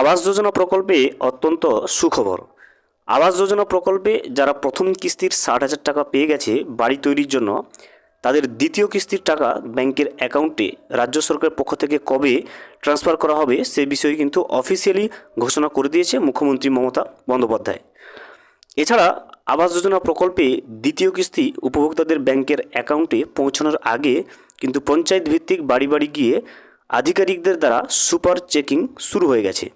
আবাস যোজনা প্রকল্পে অত্যন্ত সুখবর। আবাস যোজনা প্রকল্পে যারা প্রথম কিস্তির ষাট হাজার টাকা পেয়ে গেছে বাড়ি তৈরির জন্য, তাদের দ্বিতীয় কিস্তির টাকা ব্যাংকের অ্যাকাউন্টে রাজ্য সরকারের পক্ষ থেকে কবে ট্রান্সফার করা হবে সে বিষয়ে কিন্তু অফিসিয়ালি ঘোষণা করে দিয়েছে মুখ্যমন্ত্রী মমতা বন্দ্যোপাধ্যায়। এছাড়া আবাস যোজনা প্রকল্পে দ্বিতীয় কিস্তি উপভোক্তাদের ব্যাংকের অ্যাকাউন্টে পৌঁছানোর আগে কিন্তু পঞ্চায়েত ভিত্তিক বাড়ি বাড়ি গিয়ে আধিকারিকদের দ্বারা সুপার চেকিং শুরু হয়ে গেছে।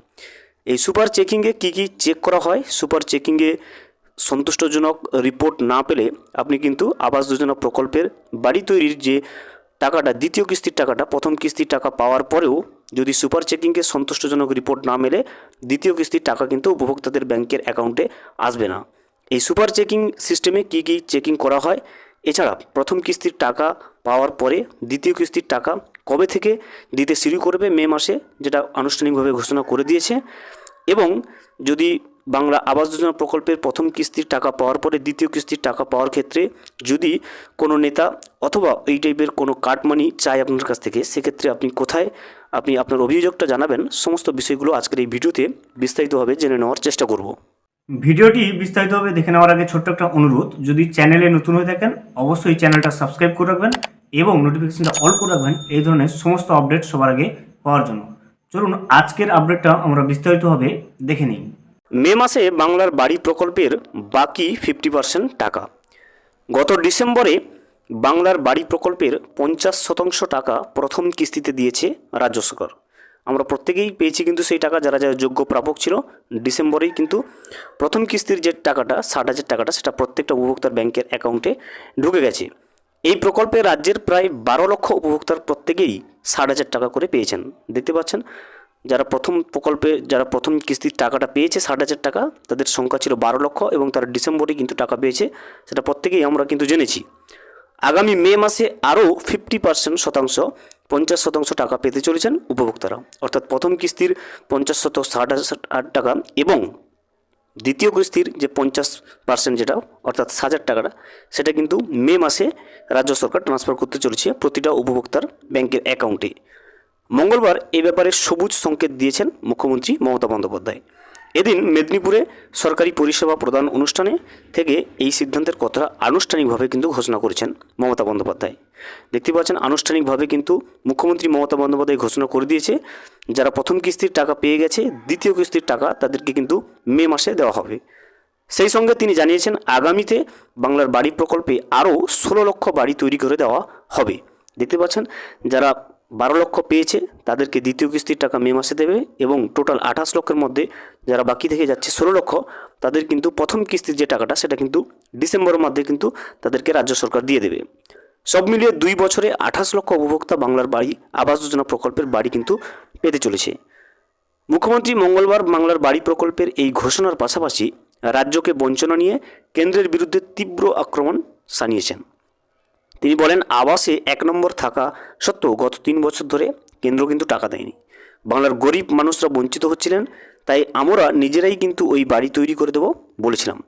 এই সুপার চেকিংয়ে কী কী চেক করা হয়? সুপার চেকিংয়ে সন্তুষ্টজনক রিপোর্ট না পেলে আপনি কিন্তু আবাস যোজনা প্রকল্পের বাড়ি তৈরির যে টাকাটা, দ্বিতীয় কিস্তির টাকাটা, প্রথম কিস্তির টাকা পাওয়ার পরেও যদি সুপার চেকিংকে সন্তুষ্টজনক রিপোর্ট না মেলে, দ্বিতীয় কিস্তির টাকা কিন্তু উপভোক্তাদের ব্যাংকের অ্যাকাউন্টে আসবে না। এই সুপার চেকিং সিস্টেমে কী কী চেকিং করা হয়? এছাড়া প্রথম কিস্তির টাকা পাওয়ার পরে দ্বিতীয় কিস্তির টাকা কবে থেকে দিতে শুরু করবে মে মাসে, যেটা আনুষ্ঠানিকভাবে ঘোষণা করে দিয়েছে। এবং যদি বাংলা আবাস যোজনা প্রকল্পের প্রথম কিস্তির টাকা পাওয়ার পরে দ্বিতীয় কিস্তির টাকা পাওয়ার ক্ষেত্রে যদি কোনো নেতা অথবা এই টাইপের কোনো কাটমানি চায় আপনার কাছ থেকে, সেক্ষেত্রে আপনি কোথায়, আপনি আপনার অভিযোগটা জানাবেন, সমস্ত বিষয়গুলো আজকের এই ভিডিওতে বিস্তারিতভাবে জেনে নেওয়ার চেষ্টা করব। ভিডিওটি বিস্তারিতভাবে দেখে নেওয়ার আগে ছোট্ট একটা অনুরোধ, যদি চ্যানেলে নতুন হয়ে থাকেন, অবশ্যই চ্যানেলটা সাবস্ক্রাইব করে রাখবেন এবং নোটিফিকেশনটা অল করে রাখবেন, এই ধরনের সমস্ত আপডেট সবার আগে পাওয়ার জন্য। চলুন আজকের আপডেটটা আমরা বিস্তারিতভাবে দেখে নিই। মে মাসে বাংলার বাড়ি প্রকল্পের বাকি ফিফটি পার্সেন্ট টাকা। গত ডিসেম্বরে বাংলার বাড়ি প্রকল্পের পঞ্চাশ শতাংশ টাকা প্রথম কিস্তিতে দিয়েছে রাজ্য সরকার। আমরা প্রত্যেকেই পেয়েছি কিন্তু সেই টাকা, যারা যারা যোগ্য প্রাপক ছিল, ডিসেম্বরেই কিন্তু প্রথম কিস্তির যে টাকাটা, ষাট হাজার টাকাটা, সেটা প্রত্যেকটা উপভোক্তার ব্যাংকের অ্যাকাউন্টে ঢুকে গেছে। এই প্রকল্পে রাজ্যের প্রায় বারো লক্ষ উপভোক্তার প্রত্যেকেই ষাট হাজার টাকা করে পেয়েছেন। দেখতে পাচ্ছেন, যারা প্রথম প্রকল্পে, যারা প্রথম কিস্তির টাকাটা পেয়েছে ষাট হাজার টাকা, তাদের সংখ্যা ছিল বারো লক্ষ এবং তারা ডিসেম্বরে কিন্তু টাকা পেয়েছে, সেটা প্রত্যেকেই আমরা কিন্তু জেনেছি। আগামী মে মাসে আরও ফিফটি পার্সেন্ট শতাংশ, পঞ্চাশ শতাংশ টাকা পেতে চলেছেন উপভোক্তারা। অর্থাৎ প্রথম কিস্তির পঞ্চাশ শত ষাট হাজার টাকা এবং দ্বিতীয় কিস্তির যে পঞ্চাশ পার্সেন্ট যেটা, অর্থাৎ হাজার টাকাটা, সেটা কিন্তু মে মাসে রাজ্য সরকার ট্রান্সফার করতে চলেছে প্রতিটা উপভোক্তার ব্যাংকের অ্যাকাউন্টে মঙ্গলবার এ ব্যাপারে সবুজ সংকেত দিয়েছেন মুখ্যমন্ত্রী মমতা বন্দ্যোপাধ্যায়। এদিন মেদিনীপুরে সরকারি পরিষেবা প্রদান অনুষ্ঠানে থেকে এই সিদ্ধান্তের কথা আনুষ্ঠানিকভাবে কিন্তু ঘোষণা করেছেন মমতা বন্দ্যোপাধ্যায়। দেখতে পাচ্ছেন, আনুষ্ঠানিকভাবে কিন্তু মুখ্যমন্ত্রী মমতা বন্দ্যোপাধ্যায় ঘোষণা করে দিয়েছে যারা প্রথম কিস্তির টাকা পেয়ে গেছে, দ্বিতীয় কিস্তির টাকা তাদেরকে কিন্তু মে মাসে দেওয়া হবে। সেই সঙ্গে তিনি জানিয়েছেন, আগামীতে বাংলার বাড়ি প্রকল্পে আরও ষোলো লক্ষ বাড়ি তৈরি করে দেওয়া হবে। দেখতে পাচ্ছেন, যারা বারো লক্ষ পেয়েছে, তাদেরকে দ্বিতীয় কিস্তির টাকা মে মাসে দেবে এবং টোটাল আঠাশ লক্ষের মধ্যে যারা বাকি থেকে যাচ্ছে ষোলো লক্ষ, তাদের কিন্তু প্রথম কিস্তির যে টাকাটা, সেটা কিন্তু ডিসেম্বরের মধ্যে কিন্তু তাদেরকে রাজ্য সরকার দিয়ে দেবে। সব মিলিয়ে দুই বছরে আঠাশ লক্ষ উপভোক্তা বাংলার বাড়ি আবাস যোজনা প্রকল্পের বাড়ি কিন্তু পেতে চলেছে। মুখ্যমন্ত্রী মঙ্গলবার বাংলার বাড়ি প্রকল্পের এই ঘোষণার পাশাপাশি রাজ্যকে বঞ্চনা নিয়ে কেন্দ্রের বিরুদ্ধে তীব্র আক্রমণ সানিয়েছেন। তিনি বলেন, আবাসে এক নম্বর থাকা সত্ত্বেও গত তিন বছর ধরে কেন্দ্র কিন্তু টাকা দেয়নি। বাংলার গরিব মানুষরা বঞ্চিত হচ্ছিলেন, তাই আমরা নিজেরাই কিন্তু ওই বাড়ি তৈরি করে দেব বলেছিলাম।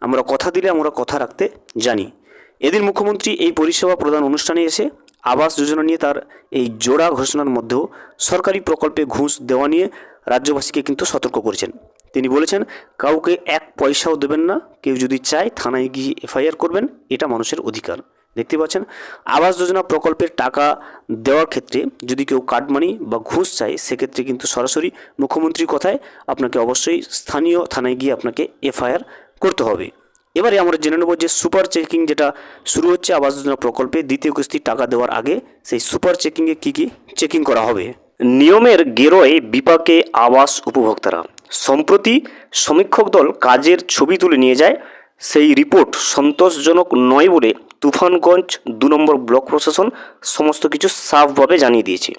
আমরা কথা দিলে আমরা কথা রাখতে জানি। এদিন মুখ্যমন্ত্রী এই পরিষেবা প্রদান অনুষ্ঠানে এসে আবাস যোজনা নিয়ে তার এই জোড়া ঘোষণার মধ্যেও সরকারি প্রকল্পে ঘুষ দেওয়া নিয়ে রাজ্যবাসীকে কিন্তু সতর্ক করেছেন। তিনি বলেছেন, কাউকে এক পয়সাও দেবেন না, কেউ যদি চায় থানায় গিয়ে এফআইআর করবেন, এটা মানুষের অধিকার। দেখতে পাচ্ছেন, আবাস যোজনা প্রকল্পের টাকা দেওয়ার ক্ষেত্রে যদি কেউ কাটমানি বা ঘুষ চায়, সেক্ষেত্রে কিন্তু সরাসরি মুখ্যমন্ত্রীর কথায় আপনাকে অবশ্যই স্থানীয় থানায় গিয়ে আপনাকে এফআইআর করতে হবে। এবারে আমরা জেনে নেব যে সুপার চেকিং যেটা শুরু হচ্ছে আবাস যোজনা প্রকল্পে দ্বিতীয় কিস্তি টাকা দেওয়ার আগে সেই সুপার চেকিংয়ে কী কী চেকিং করা হবে? নিয়মের গেরোয় বিপাকে আবাস উপভোক্তারা। সম্প্রতি সমীক্ষক দল কাজের ছবি তুলে নিয়ে যায়। সেই রিপোর্ট সন্তোষজনক নয় বলে তুফানগঞ্জ দু নম্বর ব্লক প্রশাসন সমস্ত কিছু সাফভাবে জানিয়ে দিয়েছে।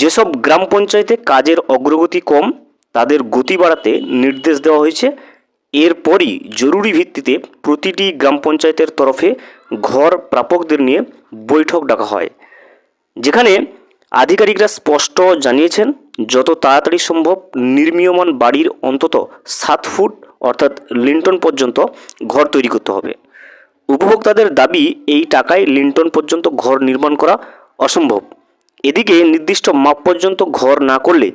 যেসব গ্রাম পঞ্চায়েতে কাজের অগ্রগতি কম, তাদের গতি বাড়াতে নির্দেশ দেওয়া হয়েছে। এরপরই জরুরি ভিত্তিতে প্রতিটি গ্রাম পঞ্চায়েতের তরফে ঘর প্রাপকদের নিয়ে বৈঠক ডাকা হয়, যেখানে আধিকারিকরা স্পষ্ট জানিয়েছেন, যত তাড়াতাড়ি সম্ভব নির্মীয়মান বাড়ির অন্তত সাত ফুট, অর্থাৎ লিন্টন পর্যন্ত ঘর তৈরি করতে হবে। উপভোক্তাদের দাবি, এই টাকায় লিন্টন পর্যন্ত ঘর নির্মাণ করা অসম্ভব। এদিকে নির্দিষ্ট মাপ পর্যন্ত ঘর না করলে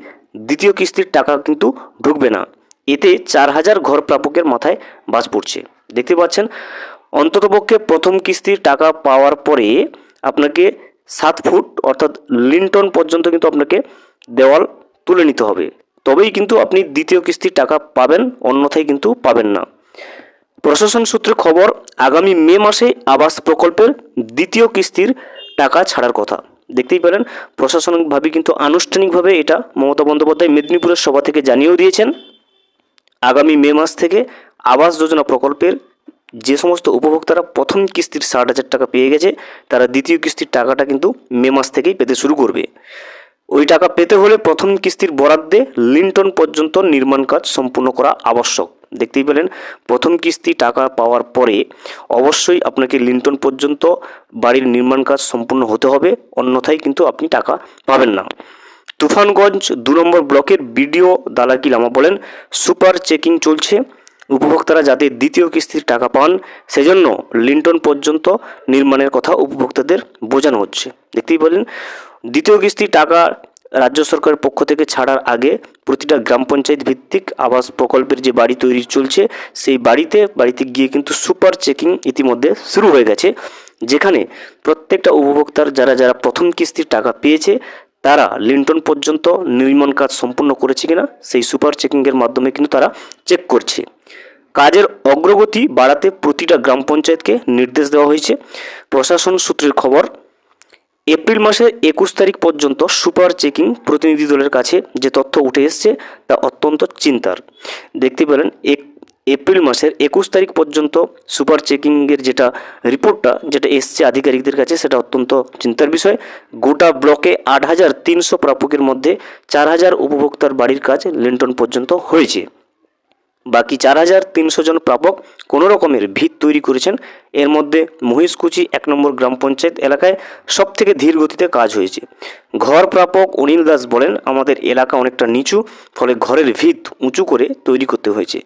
দ্বিতীয় কিস্তির টাকা কিন্তু ঢুকবে না। এতে চার হাজার ঘর প্রাপকের মাথায় বাজ পড়ছে। দেখতে পাচ্ছেন, অন্ততপক্ষে প্রথম কিস্তির টাকা পাওয়ার পরে আপনাকে সাত ফুট অর্থাৎ লিন্টন পর্যন্ত কিন্তু আপনাকে দেওয়াল তুলে নিতে হবে। তবেই কিন্তু আপনি দ্বিতীয় কিস্তির টাকা পাবেন, অন্যথায় কিন্তু পাবেন না। প্রশাসন সূত্রে খবর, আগামী মে মাসে আবাস প্রকল্পের দ্বিতীয় কিস্তির টাকা ছাড়ার কথা। দেখতেই পারেন প্রশাসনিকভাবে কিন্তু আনুষ্ঠানিকভাবে এটা মমতা বন্দ্যোপাধ্যায় মেদিনীপুরের সভা থেকে জানিয়েও দিয়েছেন। আগামী মে মাস থেকে আবাস যোজনা প্রকল্পের যে সমস্ত উপভোক্তারা প্রথম কিস্তির ষাট হাজার টাকা পেয়ে গেছে, তারা দ্বিতীয় কিস্তির টাকাটা কিন্তু মে মাস থেকেই পেতে শুরু করবে। ওই টাকা পেতে হলে প্রথম কিস্তির বরাদ্দে লিন্টন পর্যন্ত নির্মাণ কাজ সম্পূর্ণ করা আবশ্যক। দেখতেই পেলেন, প্রথম কিস্তি টাকা পাওয়ার পরে অবশ্যই আপনাকে লিন্টন পর্যন্ত বাড়ির নির্মাণ কাজ সম্পূর্ণ হতে হবে, অন্যথায় কিন্তু আপনি টাকা পাবেন না। তুফানগঞ্জ দু নম্বর ব্লকের বিডিও দালাকি লামা বলেন, সুপার চেকিং চলছে। উপভোক্তারা যাতে দ্বিতীয় কিস্তির টাকা পান, সেজন্য লিন্টন পর্যন্ত নির্মাণের কথা উপভোক্তাদের বোঝানো হচ্ছে। দেখতেই পেলেন, দ্বিতীয় কিস্তির টাকা রাজ্য সরকারের পক্ষ থেকে ছাড়ার আগে প্রতিটা গ্রাম পঞ্চায়েত ভিত্তিক আবাস প্রকল্পের যে বাড়ি তৈরি চলছে, সেই বাড়িতে বাড়িতে গিয়ে কিন্তু সুপার চেকিং ইতিমধ্যে শুরু হয়ে গেছে। যেখানে প্রত্যেকটা উপভোক্তার, যারা যারা প্রথম কিস্তির টাকা পেয়েছে তারা লিন্টন পর্যন্ত নির্মাণ কাজ সম্পূর্ণ করেছে কিনা সেই সুপার চেকিংয়ের মাধ্যমে কিন্তু তারা চেক করছে। কাজের অগ্রগতি বাড়াতে প্রতিটা গ্রাম পঞ্চায়েতকে নির্দেশ দেওয়া হয়েছে। প্রশাসন সূত্রের খবর, এপ্রিল মাসের একুশ তারিখ পর্যন্ত সুপার চেকিং প্রতিনিধি দলের কাছে যে তথ্য উঠে এসছে তা অত্যন্ত চিন্তার। দেখতে পেলেন, এক এপ্রিল মাসের একুশ তারিখ পর্যন্ত সুপার চেকিংয়ের যেটা রিপোর্টটা, যেটা এসছে আধিকারিকদের কাছে, সেটা অত্যন্ত চিন্তার বিষয়। গোটা ব্লকে আট হাজার তিনশো প্রাপকের মধ্যে চার হাজার উপভোক্তার বাড়ির কাজ লিন্টন পর্যন্ত হয়েছে। বাকি চার হাজার তিনশো জন প্রাপক কোনো রকমের ভিত তৈরি করেছেন। এর মধ্যে মহিষকুচি এক নম্বর গ্রাম পঞ্চায়েত এলাকায় সব থেকে ধীর গতিতে কাজ হয়েছে। ঘর প্রাপক অনিল দাস বলেন, আমাদের এলাকা অনেকটা নিচু, ফলে ঘরের ভিত উঁচু করে তৈরি করতে হয়েছে।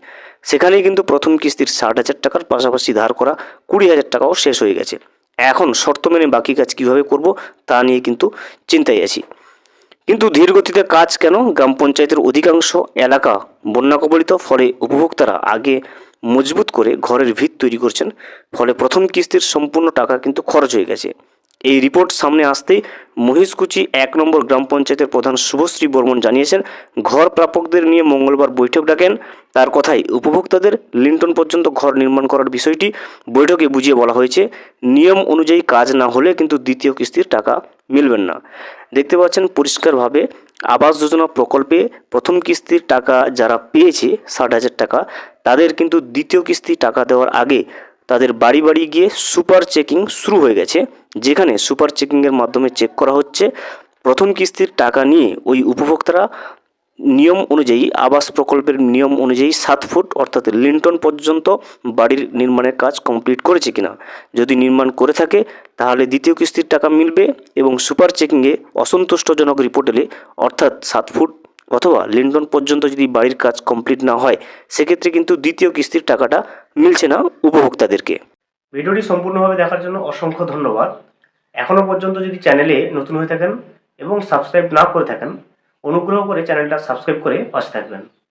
সেখানেই কিন্তু প্রথম কিস্তির ষাট হাজার টাকার পাশাপাশি ধার করা কুড়ি হাজার টাকাও শেষ হয়ে গেছে। এখন শর্ত মেনে বাকি কাজ কীভাবে করব তা নিয়ে কিন্তু চিন্তায় আছি। কিন্তু ধীর গতিতে কাজ কেন? গ্রাম পঞ্চায়েতের অধিকাংশ এলাকা বন্যা কবলিত ফলে উপভোক্তারা আগে মজবুত করে ঘরের ভিত তৈরি করছেন। ফলে প্রথম কিস্তির সম্পূর্ণ টাকা কিন্তু খরচ হয়ে গেছে। এই রিপোর্ট সামনে আসতেই মহিষকুচি এক নম্বর গ্রাম পঞ্চায়েতের প্রধান শুভশ্রী বর্মন জানিয়েছেন, ঘর প্রাপকদের নিয়ে মঙ্গলবার বৈঠক ডাকেন। তার কথাই উপভোক্তাদের লিন্টন পর্যন্ত ঘর নির্মাণ করার বিষয়টি বৈঠকে বুঝিয়ে বলা হয়েছে। নিয়ম অনুযায়ী কাজ না হলে কিন্তু দ্বিতীয় কিস্তির টাকা মিলবেন না। দেখতে পাচ্ছেন পরিষ্কারভাবে আবাস যোজনা প্রকল্পে প্রথম কিস্তির টাকা যারা পেয়েছে ষাট হাজার টাকা, তাদের কিন্তু দ্বিতীয় কিস্তি টাকা দেওয়ার আগে তাদের বাড়ি বাড়ি গিয়ে সুপার চেকিং শুরু হয়ে গেছে, যেখানে সুপার চেকিংয়ের মাধ্যমে চেক করা হচ্ছে। প্রথম কিস্তির টাকা নিয়ে ওই উপভোক্তারা নিয়ম অনুযায়ী, আবাস প্রকল্পের নিয়ম অনুযায়ী সাত ফুট, অর্থাৎ লিন্টন পর্যন্ত বাড়ির নির্মাণের কাজ কমপ্লিট করেছে কিনা। যদি নির্মাণ করে থাকে, তাহলে দ্বিতীয় কিস্তির টাকা মিলবে এবং সুপার চেকিংয়ে অসন্তুষ্টজনক রিপোর্ট এলে, অর্থাৎ সাত ফুট অথবা লিন্ডন পর্যন্ত যদি বাড়ির কাজ কমপ্লিট না হয়, সেক্ষেত্রে কিন্তু দ্বিতীয় কিস্তির টাকাটা মিলছে না উপভোক্তাদেরকে। ভিডিওটি সম্পূর্ণভাবে দেখার জন্য অসংখ্য ধন্যবাদ। এখনও পর্যন্ত যদি চ্যানেলে নতুন হয়ে থাকেন এবং সাবস্ক্রাইব না করে থাকেন, অনুগ্রহ করে চ্যানেলটা সাবস্ক্রাইব করে পাশে থাকবেন।